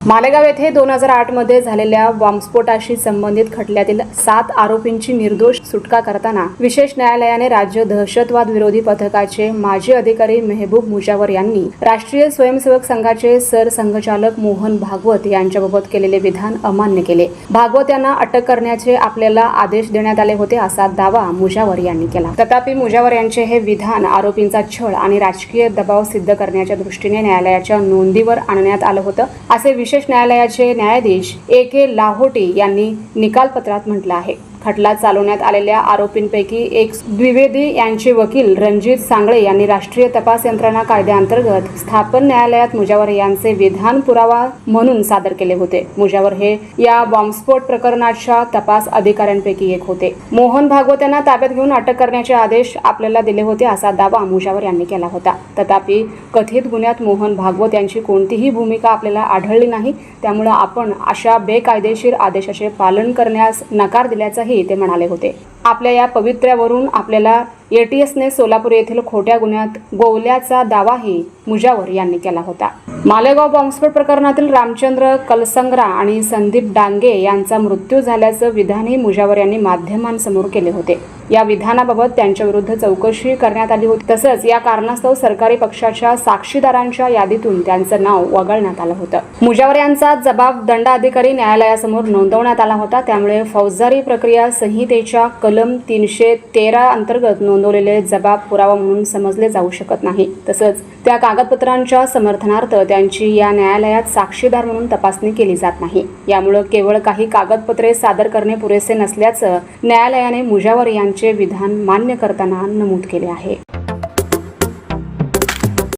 मालेगाव येथे दोन हजार आठमध्ये झालेल्या बॉम्बस्फोटाशी संबंधित खटल्यातील सात आरोपींची निर्दोष सुटका करताना विशेष न्यायालयाने राज्य दहशतवाद विरोधी पथकाचे माजी अधिकारी मेहबूब मुजावर यांनी राष्ट्रीय स्वयंसेवक संघाचे सरसंघचालक मोहन भागवत यांच्याबाबत केलेले विधान अमान्य केले. भागवत यांना अटक करण्याचे आपल्याला आदेश देण्यात आले होते असा दावा मुजावर यांनी केला. तथापि मुजावर यांचे हे विधान आरोपींचा छळ आणि राजकीय दबाव सिद्ध करण्याच्या दृष्टीने न्यायालयाच्या नोंदीवर आणण्यात आलं होतं असे विशेष न्यायालयाचे न्यायाधीश ए के लाहोटी यांनी निकालपत्रात म्हटलं आहे. खटला चालवण्यात आलेल्या आरोपींपैकी एक द्विवेदी यांचे वकील रणजित सांगळे यांनी राष्ट्रीय तपास यंत्रणा कायद्याअंतर्गत स्थापन न्यायालयात मुजावर यांचे विधान पुरावा म्हणून सादर केले होते. मुजावर हे या बॉम्बस्फोट प्रकरणाच्या तपास अधिकाऱ्यांपैकी एक होते. मोहन भागवत यांना ताब्यात घेऊन अटक करण्याचे आदेश आपल्याला दिले होते असा दावा मुजावर यांनी केला होता. तथापि कथित गुन्ह्यात मोहन भागवत यांची कोणतीही भूमिका आपल्याला आढळली नाही त्यामुळे आपण अशा बेकायदेशीर आदेशाचे पालन करण्यास नकार दिल्याचाही ते म्हणाले होते. आपल्या या पवित्र्यावरून आपल्याला एटीएसने सोलापूर येथील खोट्या गुन्ह्यात गोवल्याचा दावाही मुजावर यांनी केला होता. मालेगाव बॉम्बस्फोट प्रकरणातील रामचंद्र कलसंग्रा आणि संदीप डांगे यांचा मृत्यू झाल्याचं विधानही मुजावर यांनी माध्यमांसमोर केले होते. या विधानाबाबत त्यांच्या विरुद्ध चौकशी करण्यात आली होती. तसंच या कारणास्तव सरकारी पक्षाच्या साक्षीदारांच्या यादीतून त्यांचं नाव वगळण्यात आलं होतं. मुजावर यांचा जबाब दंडाधिकारी न्यायालयासमोर नोंदवण्यात आला होता. त्यामुळे फौजदारी प्रक्रिया संहितेच्या कलम तीनशे तेरा अंतर्गत नोंद नोंदवलेले जबाब पुरावा म्हणून समजले जाऊ शकत नाही. तसंच त्या कागदपत्रांच्या समर्थनार्थ त्यांची या न्यायालयात साक्षीदार म्हणून तपासणी केली जात नाही. यामुळे केवळ काही कागदपत्रे सादर करणे पुरेसे नसल्याचं न्यायालयाने मुजावर यांचे विधान मान्य करताना नमूद केले आहे.